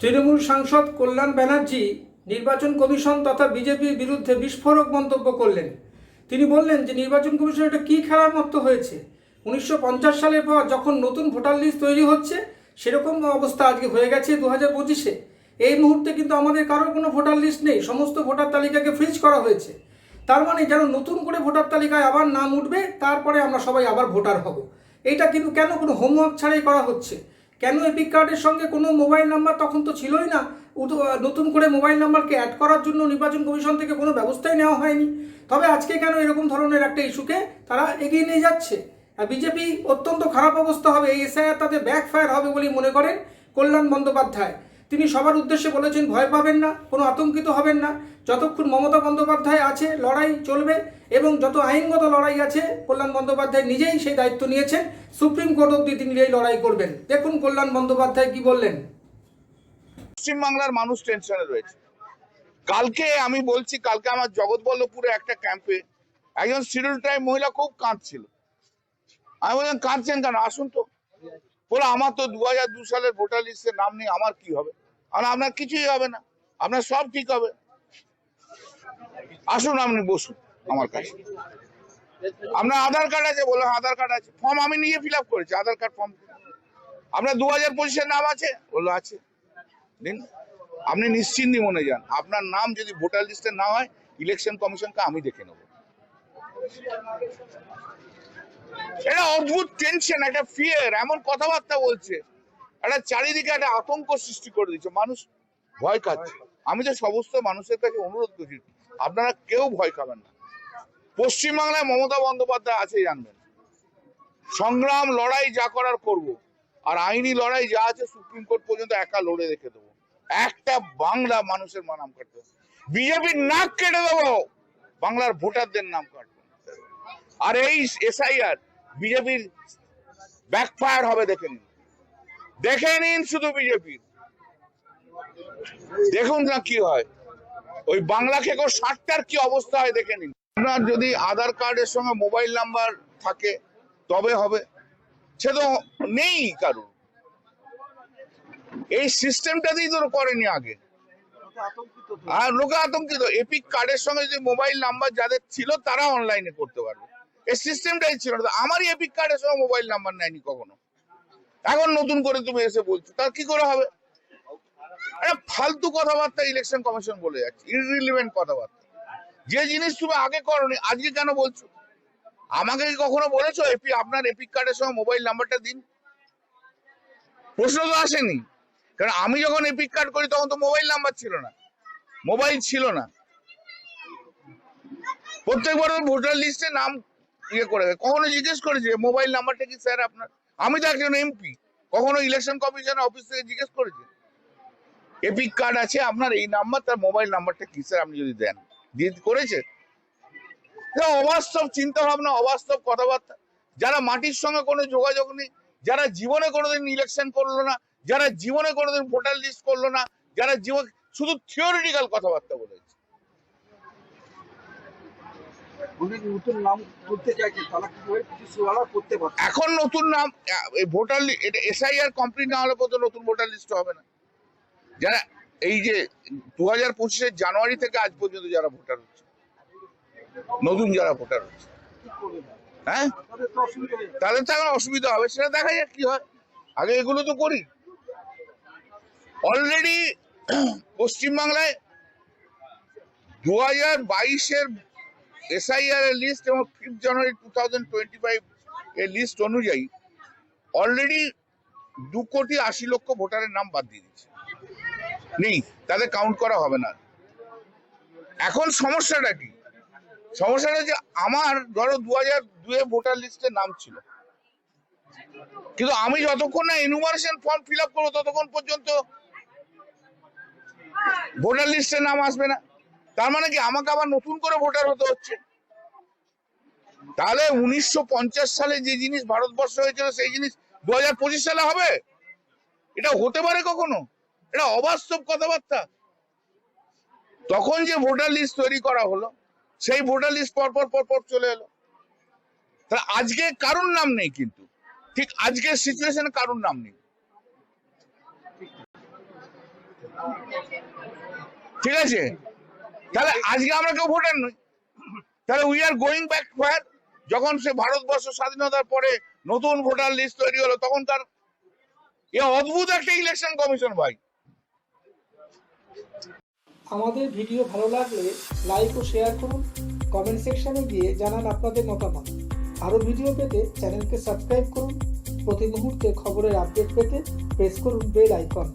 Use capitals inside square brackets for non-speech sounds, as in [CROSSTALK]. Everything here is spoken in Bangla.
তৃণমূল সাংসদ কল্যাণ ব্যানার্জি, নির্বাচন কমিশন তথা বিজেপির বিরুদ্ধে বিস্ফোরক মন্তব্য করলেন। তিনি বললেন যে নির্বাচন কমিশন এটা কী খেলার মতো হয়েছে? উনিশশো পঞ্চাশ সালের পর যখন নতুন ভোটার লিস্ট তৈরি হচ্ছে, সেরকম অবস্থা আজকে হয়ে গেছে দু হাজার পঁচিশে। এই মুহূর্তে কিন্তু আমাদের কারোর কোনো ভোটার লিস্ট নেই, সমস্ত ভোটার তালিকাকে ফ্রিজ করা হয়েছে। তার মানে যেন নতুন করে ভোটার তালিকায় আবার নাম উঠবে, তারপরে আমরা সবাই আবার ভোটার হব। এইটা কিন্তু কেন কোনো হোমওয়ার্ক ছাড়াই করা হচ্ছে? কেন এপিক কার্ডের সঙ্গে কোনো মোবাইল নাম্বার তখন তো ছিলই না? নতুন করে মোবাইল নাম্বারকে অ্যাড করার জন্য নির্বাচন কমিশন থেকে কোনো ব্যবস্থাই নেওয়া হয়নি। তবে আজকে কেন এরকম ধরনের একটা ইস্যুকে তারা এগিয়ে নিয়ে যাচ্ছে? আর বিজেপি অত্যন্ত খারাপ অবস্থা হবে, এই এসআইআর তাতে ব্যাকফায়ার হবে বলে মনে করেন কল্যাণ বন্দ্যোপাধ্যায়। তিনি সবার উদ্দেশ্যে বলেছেন, ভয় পাবেন না, কোনো আতঙ্কিত হবেন না। যতক্ষণ মমতা বন্দ্যোপাধ্যায় আছে, লড়াই চলবে এবং যত আইনগত লড়াই আছে, কল্যাণ বন্দ্যোপাধ্যায় নিজেই সেই দায়িত্ব নিয়েছেন, সুপ্রিম কোর্ট অব্দি তিনি এই লড়াই করবেন। দেখুন কল্যাণ বন্দ্যোপাধ্যায় কি বললেন। পশ্চিমবাংলার মানুষ টেনশনে রয়েছে। কালকে আমি বলছি, কালকে আমার জগৎবল্লভপুরে একটা ক্যাম্পে একজন শিডিউল টাইম মহিলা খুব কাঁদছিল। আমি বললাম, কাঁদছেন কেন? আসুন তো। বলে, আমার তো দু হাজার দু সালের ভোটার লিস্টের নাম নেই আমার কি হবে? আর আপনার কিছুই হবে না। আপনার সব ঠিক হবে। আসুন, আপনি বসুন আমার কাছে। আপনার আধার কার্ড আছে বললাম আধার কার্ড আছে। ফর্ম আমি নিয়ে ফিল আপ করেছি, আধার কার্ড ফর্ম আপনার দু হাজার পঁচিশের নাম আছে? বলল, আছে। দিন। আপনি নিশ্চিন্তি মনে যান। আপনার নাম যদি ভোটার লিস্টে না হয় ইলেকশন কমিশনকে আমি দেখে নেব। এটা অদ্ভুত টেনশন একটা ফিয়ার এমন কথাবার্তা বলছে। একটা চারিদিকে একটা আতঙ্ক সৃষ্টি করে দিচ্ছে মানুষ ভয় খাচ্ছে। আমি তো সমস্ত মানুষের কাছে অনুরোধ করছি, আপনারা কেউ ভয় খাবেন না। পশ্চিমবাংলায় মমতা বন্দ্যোপাধ্যায় আছে, জানবেন। সংগ্রাম, লড়াই যা করার করব। আর আইনি লড়াই যা আছে, সুপ্রিম কোর্ট পর্যন্ত একা লড়ে রেখে দেবো। একটা বাংলা মানুষের নাম কাটবে। বিজেপির নাক কেটে দেবো। বাংলার ভোটারদের নাম কাটবে। আর এই এসআইআর বিজেপির ব্যাকফায়ার হবে দেখে নিন। দেখে নিন শুধু বিজেপির দেখুন না কি হয়। ওই বাংলা খেকো ষাটটার কি অবস্থা হয় দেখে নিন। আপনার যদি আধার কার্ডের সঙ্গে মোবাইল নাম্বার থাকে, তবে হবে। সে তো নেই কারণ এই সিস্টেমটা সিস্টেমটাতেই তো করেনি আগে। আর লোকে আতঙ্কিত। এপিক কার্ডের সঙ্গে যদি মোবাইল নাম্বার যাদের ছিল, তারা অনলাইনে করতে পারবে। এই সিস্টেমটাই ছিল আমারই এপিক কার্ডের সঙ্গে মোবাইল নাম্বার নেয়নি কখনো। এখন নতুন করে তুমি এসে বলছো তার কি করে হবে? ফালতু কথাবার্তা ইলেকশন কমিশন বলে যাচ্ছে ইররিলিভেন্ট কথাবার্তা। যে জিনিস তুমি আগে করনি, আজকে কেন বলছো? আমাকে কি কখনো বলেছ, এপি, আপনার এপিক কার্ডের সঙ্গে মোবাইল নাম্বারটা দিন? প্রশ্ন তো আসেনি। কারণ আমি যখন এপিক কার্ড করি, তখন তো মোবাইল নাম্বার ছিল না। মোবাইল ছিল না। প্রত্যেকবার ভোটার লিস্টে নাম ইয়ে করে। কখনো জিজ্ঞেস করেছে মোবাইল নাম্বারটা কি স্যার আপনার? আমি তো একজন এমপি কখনো ইলেকশন কমিশনের অফিস থেকে জিজ্ঞেস করেছে? এপিক কার্ড আছে, আপনার এই নাম্বার তার মোবাইল নাম্বারটা কি? স্যার, আপনি যদি দেন। দিয়ে করেছে। অবাস্তব চিন্তা ভাবনা অবাস্তব কথাবার্তা। যারা মাটির সঙ্গে কোনো যোগাযোগ নেই, যারা জীবনে কোনোদিন ইলেকশন করল না, যারা জীবনে কোনোদিন ভোটার লিস্ট করল না, যারা জীবন শুধু থিওরিটিক্যাল কথাবার্তা বলেছে। নতুন নাম করতে চাইছে তারা কি করে করতে পারছে? এখন নতুন নাম ভোটার এটা এসআইআর কমপ্লিট না হলে পর্যন্ত নতুন ভোটার লিস্ট হবে না। যারা এই যে দু হাজার পঁচিশের জানুয়ারি থেকে আজ পর্যন্ত যারা ভোটার হচ্ছে নতুন যারা ভোটার হচ্ছে? হ্যাঁ? তাদের তো এখন অসুবিধা হবে সেটা দেখা যাক কি হয়। আগে এগুলো তো করি। অলরেডি [CLEARS THROAT] পশ্চিমবাংলায় দু হাজার বাইশের এসআইআর এর লিস্ট এবং fifth January two thousand twenty five এর লিস্ট অনুযায়ী অলরেডি দু কোটি আশি লক্ষ ভোটারের নাম বাদ দিয়ে দিচ্ছে। নেই, তাদের কাউন্ট করা হবে না। এখন সমস্যাটা কি? সমস্যাটা যে আমার ধরো দু হাজার দুয়ে ভোটার লিস্টে নাম ছিল। কিন্তু আমি যতক্ষণ না এনুমারেশন ফর্ম ফিল আপ করব ততক্ষণ পর্যন্ত ভোটার লিস্টে নাম আসবে না। তার মানে কি আমাকে আবার নতুন করে ভোটার হতে হচ্ছে? তাহলে উনিশশো পঞ্চাশ সালে যে জিনিস ভারতবর্ষ হয়েছিল, সেই জিনিস দু হাজার পঁচিশ সালে হবে? এটা হতে পারে কখনো? এটা অবাস্তব কথাবার্তা। তখন যে ভোটার লিস্ট তৈরি করা হলো, সেই ভোটার লিস্ট পর পর পর পর চলে এলো। তাহলে আজকে কারোর নাম নেই কিন্তু? ঠিক আজকের সিচুয়েশনে কারোর নাম নেই? ঠিক আছে? তাহলে আজকে আমরা কেউ ভোটার নই। তাহলে we are going back fire যখন সে ভারতবর্ষ স্বাধীনতার পরে নতুন ভোটার লিস্ট তৈরি হলো, তখন তার এ অদ্ভুত একটা ইলেকশন কমিশন ভাই। আমাদের ভিডিও ভালো লাগলে লাইক ও শেয়ার করুন কমেন্ট সেকশনে গিয়ে জানান আপনাদের মতামত। আরও ভিডিও পেতে চ্যানেলকে সাবস্ক্রাইব করুন, প্রতি মুহূর্তে খবরের আপডেট পেতে প্রেস করুন বেল আইকন